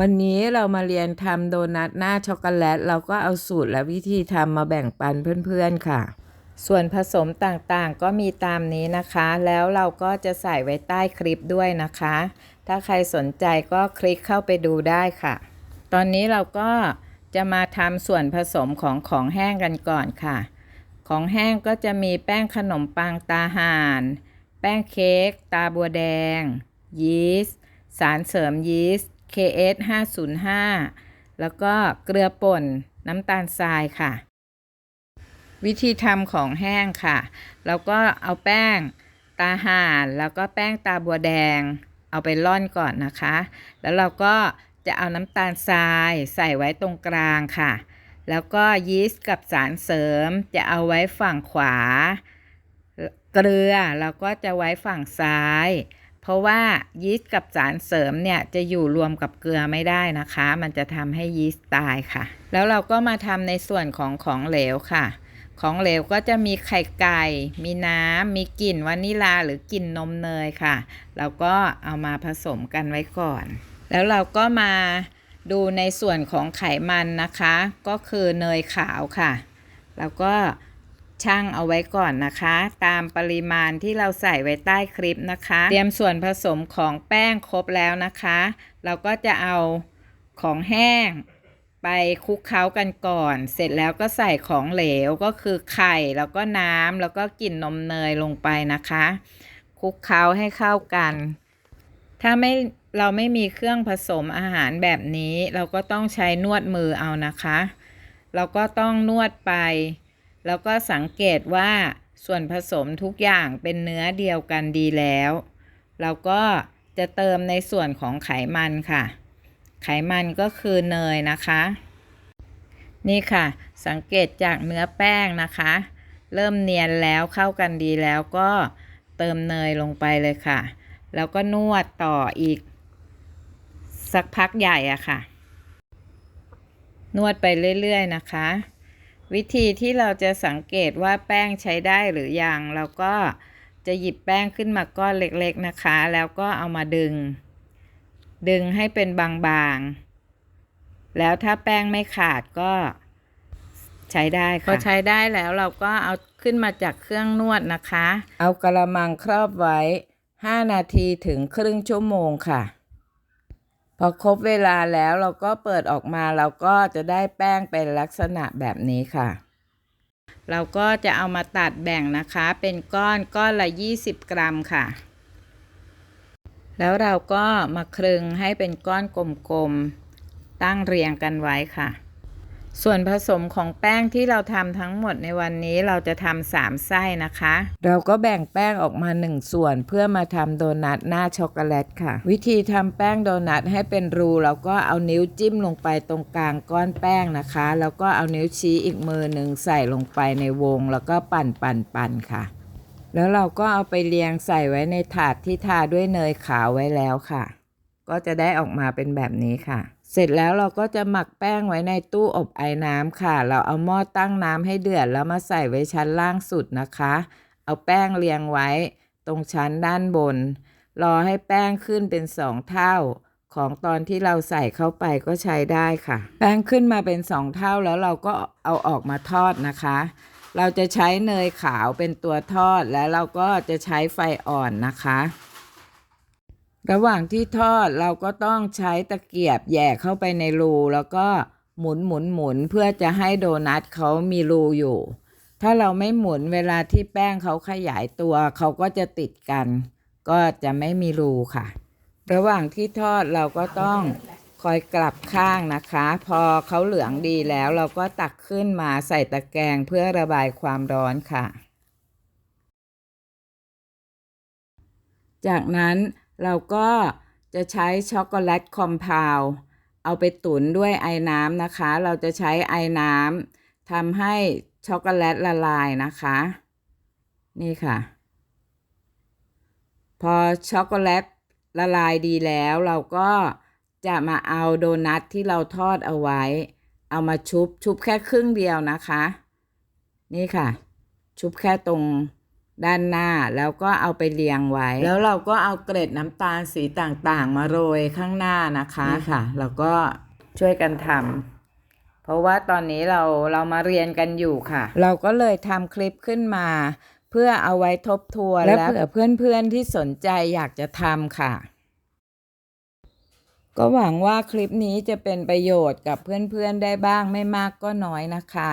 วันนี้เรามาเรียนทำโดนัทหน้าช็อกโกแลต เราก็เอาสูตรและวิธีทำมาแบ่งปันเพื่อนๆค่ะ ส่วนผสมต่างๆก็มีตามนี้นะคะ แล้วเราก็จะใส่ไว้ใต้คลิปด้วยนะคะ ถ้าใครสนใจก็คลิกเข้าไปดูได้ค่ะ ตอนนี้เราก็จะมาทำส่วนผสมของของแห้งกันก่อนค่ะ ของแห้งก็จะมีแป้งขนมปังตาห่าน แป้งเค้กตาบัวแดง ยีสต์ สารเสริมยีสต์ KS 505 แล้วก็เกลือป่นน้ำตาลทรายค่ะ วิธีทำของแห้งค่ะเราก็เอาแป้งตาห่านแล้วก็แป้งตาบัวแดง เอาไปร่อนก่อนนะคะ แล้วเราก็จะเอาน้ำตาลทรายใส่ไว้ตรงกลางค่ะ แล้วก็ยีสต์กับสารเสริมจะเอาไว้ฝั่งขวา เกลือเราก็จะไว้ฝั่งซ้าย เพราะว่ายีสต์กับสารเสริมเนี่ยจะอยู่รวมกับเกลือไม่ได้นะคะ มันจะทำให้ยีสต์ตายค่ะ แล้วเราก็มาทำในส่วนของของเหลวค่ะ ของเหลวก็จะมีไข่ไก่ มีน้ำ มีกลิ่นวานิลาหรือกลิ่นนมเนยค่ะเราก็เอามาผสมกันไว้ก่อน แล้วเราก็มาดูในส่วนของไขมันนะคะ ก็คือเนยขาวค่ะ แล้วก็ ชั่งเอาไว้ก่อนนะคะ ตามปริมาณที่เราใส่ไว้ใต้คลิปนะคะ เตรียมส่วนผสมของแป้งครบแล้วนะคะ เราก็จะเอาของแห้งไปคลุกเคล้ากันก่อน เสร็จแล้วก็ใส่ของเหลวก็คือไข่แล้วก็น้ำแล้วก็กลิ่นนมเนยลงไปนะคะคลุกเคล้าให้เข้ากัน ถ้าไม่เราไม่มีเครื่องผสมอาหารแบบนี้ เราก็ต้องใช้นวดมือเอานะคะ เราก็ต้องนวดไป แล้วก็สังเกตว่าส่วนผสมทุกอย่างเป็นเนื้อเดียวกันดีแล้ว เราก็จะเติมในส่วนของไขมันค่ะ ไขมันก็คือเนยนะคะ นี่ค่ะ สังเกตจากเนื้อแป้งนะคะ เริ่มเนียนแล้วเข้ากันดีแล้วก็เติมเนยลงไปเลยค่ะ แล้วก็นวดต่ออีก สักพักใหญ่อะค่ะ นวดไปเรื่อย ๆ นะคะ วิธีที่เราจะสังเกตว่าแป้งใช้ได้หรือยังเราก็จะหยิบแป้งขึ้นมาก้อนเล็กๆนะคะ แล้วก็เอามาดึง ดึงให้เป็นบางๆ แล้วถ้าแป้งไม่ขาดก็ใช้ได้ค่ะพอใช้ได้แล้วเราก็เอาขึ้นมาจากเครื่องนวดนะคะ เอากระมังครอบไว้ 5 นาทีถึงครึ่งชั่วโมงค่ะ พอครบเวลาแล้วเราก็เปิดออกมาเราก็จะได้แป้งเป็นลักษณะแบบนี้ค่ะ เราก็จะเอามาตัดแบ่งนะคะ เป็นก้อนก้อนละ 20 กรัมค่ะ แล้วเราก็มาคลึงให้เป็นก้อนกลมๆตั้งเรียงกันไว้ค่ะ ส่วนผสมของแป้งที่เราทำทั้งหมดในวันนี้เราจะทำสามไส้นะคะ เราก็แบ่งแป้งออกมาหนึ่งส่วนเพื่อมาทำโดนัทหน้าช็อกโกแลตค่ะ วิธีทำแป้งโดนัทให้เป็นรูเราก็เอานิ้วจิ้มลงไปตรงกลางก้อนแป้งนะคะ แล้วก็เอานิ้วชี้อีกมือหนึ่งใส่ลงไปในวง แล้วก็ปั่นปั่นปั่นค่ะ แล้วเราก็เอาไปเรียงใส่ไว้ในถาดที่ทาด้วยเนยขาวไว้แล้วค่ะ ก็จะได้ออกมาเป็นแบบนี้ค่ะ เสร็จแล้วเราก็จะหมักแป้งไว้ในตู้อบไอ้น้ำค่ะ เราเอาหม้อตั้งน้ำให้เดือดแล้วมาใส่ไว้ชั้นล่างสุดนะคะ เอาแป้งเรียงไว้ตรงชั้นด้านบน รอให้แป้งขึ้นเป็นสองเท่า ของตอนที่เราใส่เข้าไปก็ใช้ได้ค่ะ แป้งขึ้นมาเป็นสองเท่าแล้วเราก็เอาออกมาทอดนะคะ เราจะใช้เนยขาวเป็นตัวทอดแล้วเราก็จะใช้ไฟอ่อนนะคะ ระหว่างที่ทอดเราก็ต้องใช้ตะเกียบแย่เข้าไปในรู แล้วก็หมุนหมุนหมุนเพื่อจะให้โดนัทเขามีรูอยู่ ถ้าเราไม่หมุนเวลาที่แป้งเขาขยายตัวเขาก็จะติดกัน ก็จะไม่มีรูค่ะ ระหว่างที่ทอดเราก็ต้องคอยกลับข้างนะคะ พอเขาเหลืองดีแล้วเราก็ตักขึ้นมาใส่ตะแกรงเพื่อระบายความร้อนค่ะ จากนั้น เราก็จะใช้ช็อกโกแลตคอมเพลเอาไปตุ๋นด้วยไอ้น้ำนะคะ เราจะใช้ไอ้น้ำทำให้ช็อกโกแลตละลายนะคะ นี่ค่ะ พอช็อกโกแลตละลายดีแล้วเราก็จะมาเอาโดนัทที่เราทอดเอาไว้ เอามาชุบชุบแค่ครึ่งเดียวนะคะ นี่ค่ะ ชุบแค่ตรง ด้านหน้าแล้วก็เอาไปเรียงไว้ แล้วเราก็เอาเกล็ดน้ำตาลสีต่างๆ มาโรยข้างหน้านะคะค่ะ แล้วก็ช่วยกันทำเพราะว่าตอนนี้เราเรามาเรียนกันอยู่ค่ะ เราก็เลยทำคลิปขึ้นมา เพื่อเอาไว้ทบทวนและเผื่อเพื่อนๆที่สนใจอยากจะทำค่ะ ก็หวังว่าคลิปนี้จะเป็นประโยชน์กับเพื่อนๆได้บ้างไม่มากก็น้อยนะคะ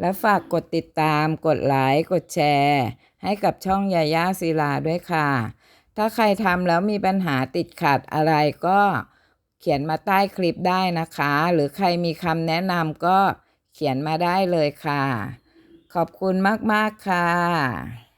และฝากกดติดตาม กดไลค์ กดแชร์ ให้กับช่องยาย่าศิลาด้วยค่ะ ถ้าใครทำแล้วมีปัญหาติดขัดอะไรก็เขียนมาใต้คลิปได้นะคะ หรือใครมีคำแนะนำก็เขียนมาได้เลยค่ะ ขอบคุณมาก ๆ ค่ะ